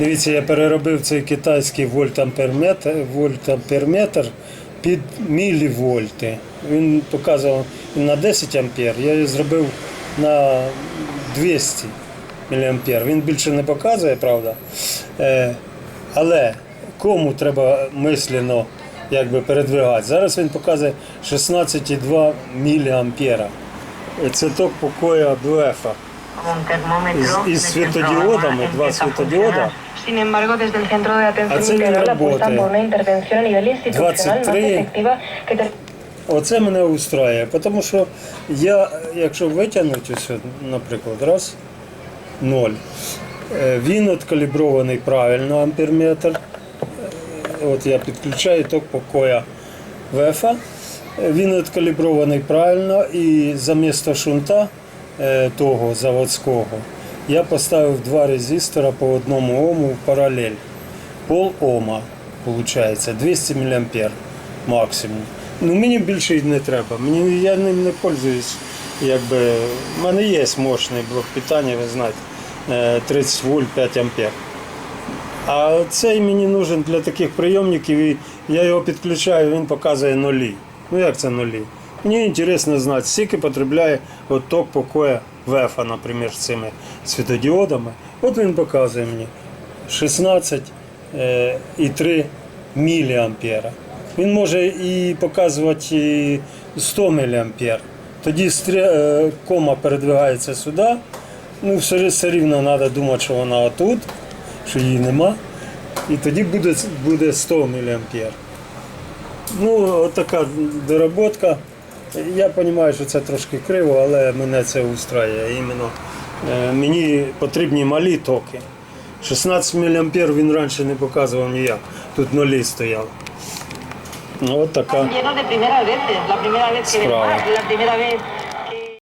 Дивіться, я переробив цей китайський вольтамперметр, вольтамперметр під мілівольти. Він показував на 10 ампер, я його зробив на 200 міліампер. Він більше не показує, правда. Е, але кому треба мислено якби передвигати? Зараз він показує 16,2 міліампера. Це ток покоя y del centro світодіодами, два світодіода. Sin embargo, desde el Centro de Atención Оце Integral apuestan por una intervención a nivel institucional más efectiva que ter- Оце мене устраює, тому що я, якщо витягнути наприклад, раз, ноль, е, він откалібрований правильно амперметр. Е, От я підключаю ток покоя ВЕФа. Він откалібрований правильно і замість шунта е, того заводського я поставив два резистора по одному ому в паралель. Пол Ома, виходить, 200 мА максимум. Ну мені більше не треба. Мені я ним не пользуюсь. Якби в мене є мощний блок питання, ви знаєте, е, 30 вольт 5 ампер. А цей мені нужен для таких прийомників, і я його підключаю, він показує нулі. Ну як це нулі? Мені цікаво знати, скільки потребляє от ток покоя ВЕФа, наприклад, з цими світодіодами. От він показує мені 16,3 міліампера. Він може і показувати 100 міліампер. Тоді е, кома передвигається сюди. Ну, все, все рівно треба думати, що вона отут, що її нема. І тоді буде, буде 100 мА. Ну, от така доработка. Я розумію, що це трошки криво, але мене це устраює. Іменно е, мені потрібні малі токи. 16 мА він раніше не показував ніяк. Тут нулі стояло. Ну, от така. llenos